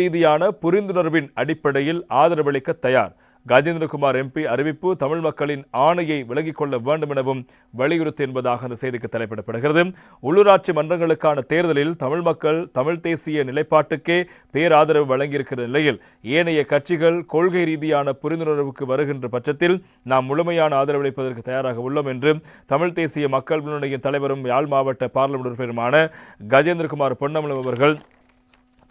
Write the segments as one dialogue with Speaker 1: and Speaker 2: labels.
Speaker 1: ரீதியான புரிந்துணர்வின் அடிப்படையில் ஆதரவளிக்க தயார். கஜேந்திரகுமார் எம்பி அறிவிப்பு தமிழ் மக்களின் ஆணையை விலகிக் கொள்ள வேண்டும் எனவும் வலியுறுத்தி என்பதாக அந்த செய்திக்கு தலைப்பிடப்படுகிறது. உள்ளூராட்சி மன்றங்களுக்கான தேர்தலில் தமிழ் மக்கள் தமிழ் தேசிய நிலைப்பாட்டுக்கே பேராதரவு வழங்கியிருக்கிற நிலையில் ஏனைய கட்சிகள் கொள்கை ரீதியான புரிந்துணர்வுக்கு வருகின்ற பட்சத்தில் நாம் முழுமையான ஆதரவளிப்பதற்கு தயாராக உள்ளோம் என்று தமிழ் தேசிய மக்கள் முன்னணியின் தலைவரும் யாழ் மாவட்ட பார்லிமெண்ட் உறுப்பினருமான கஜேந்திரகுமார் பொன்னமலம் அவர்கள்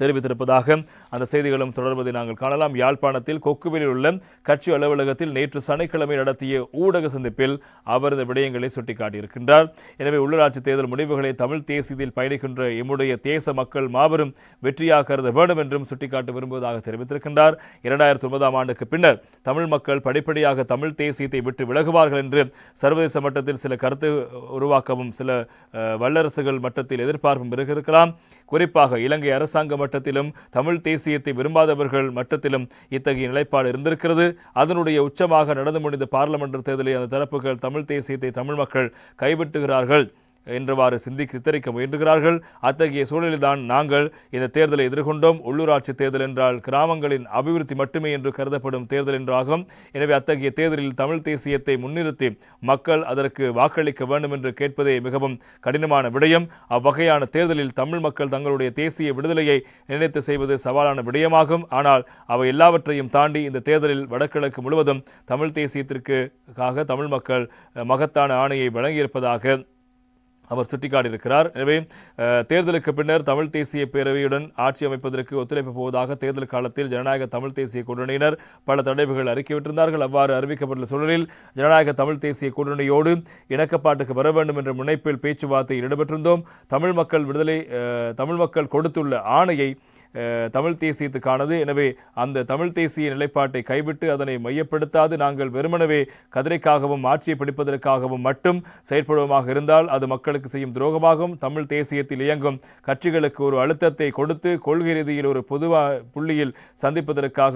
Speaker 1: தெரிவித்திருப்பதாக அந்த செய்திகளும் தொடர்வதை நாங்கள் காணலாம். யாழ்ப்பாணத்தில் கொக்குவிலில் உள்ள கட்சி அலுவலகத்தில் நேற்று சனிக்கிழமை நடத்திய ஊடக சந்திப்பில் அவர் இந்த விடயங்களை சுட்டிக்காட்டியிருக்கின்றார். எனவே உள்ளூராட்சி தேர்தல் முடிவுகளை தமிழ் தேசியத்தில் பயணிக்கின்ற எம்முடைய தேச மக்கள் மாபெரும் வெற்றியாக கருத வேண்டும் என்றும் சுட்டிக்காட்ட விரும்புவதாக தெரிவித்திருக்கின்றார். இரண்டாயிரத்தி ஒன்பதாம் ஆண்டுக்கு பின்னர் தமிழ் மக்கள் படிப்படியாக தமிழ் தேசியத்தை விட்டு விலகுவார்கள் என்று சர்வதேச மட்டத்தில் சில கருத்து உருவாக்கவும் சில வல்லரசுகள் மட்டத்தில் எதிர்பார்ப்பும் இருக்கலாம். குறிப்பாக இலங்கை அரசாங்கம் மட்டத்திலும் தமிழ் தேசியத்தை விரும்பாதவர்கள் மட்டத்திலும் இத்தகைய நிலைப்பாடு இருந்திருக்கிறது. அதனுடைய உச்சமாக நடந்து முடிந்த பார்லமெண்ட் தேர்தலில் அந்த தரப்புகள் தமிழ் தேசியத்தை தமிழ் மக்கள் கைவிட்டுகிறார்கள். என்றவாறு சிந்திக்க சித்தரிக்க முயன்றுகிறார்கள். அத்தகைய சூழலில்தான் நாங்கள் இந்த தேர்தலை எதிர்கொண்டோம். உள்ளூராட்சி தேர்தல் என்றால் கிராமங்களின் அபிவிருத்தி மட்டுமே என்று கருதப்படும் தேர்தல் என்றாகும். எனவே அத்தகைய தேர்தலில் தமிழ் தேசியத்தை முன்னிறுத்தி மக்கள் அதற்கு வாக்களிக்க வேண்டும் என்று கேட்பதே மிகவும் கடினமான விடயம். அவ்வகையான தேர்தலில் தமிழ் மக்கள் தங்களுடைய தேசிய விடுதலையை நினைத்து செய்வது சவாலான விடயமாகும். ஆனால் அவை எல்லாவற்றையும் தாண்டி இந்த தேர்தலில் வடகிழக்கு முழுவதும் தமிழ் தேசியத்திற்காக தமிழ் மக்கள் மகத்தான ஆணையை வழங்கியிருப்பதாக அவர் சுட்டிக்காட்டியிருக்கிறார். எனவே தேர்தலுக்கு பின்னர் தமிழ் தேசிய பேரவையுடன் ஆட்சி அமைப்பதற்கு ஒத்துழைப்பு போவதாக தேர்தல் காலத்தில் ஜனநாயக தமிழ் தேசிய கூட்டணியினர் பல தடைவுகள் அறிக்கைவிட்டிருந்தார்கள் அவ்வாறு அறிவிக்கப்பட்டுள்ள சூழலில் ஜனநாயக தமிழ் தேசிய கூட்டணியோடு இணக்கப்பாட்டுக்கு வர வேண்டும் என்ற முனைப்பில் பேச்சுவார்த்தையில் ஈடுபட்டிருந்தோம். தமிழ் மக்கள் விடுதலை தமிழ் மக்கள் கொடுத்துள்ள ஆணையை தமிழ் தேசியத்துக்கானது. எனவே அந்த தமிழ் தேசிய நிலைப்பாட்டை கைவிட்டு அதனை மையப்படுத்தாது. நாங்கள் வெறுமனவே கதிரைக்காகவும் ஆட்சியை பிடிப்பதற்காகவும் மட்டும் செயற்படுவோமாக இருந்தால் அது மக்களுக்கு செய்யும் துரோகமாகும். தமிழ் தேசியத்தில் இயங்கும் கட்சிகளுக்கு ஒரு அழுத்தத்தை கொடுத்து கொள்கை ரீதியில் ஒரு பொதுவா புள்ளியில் சந்திப்பதற்காக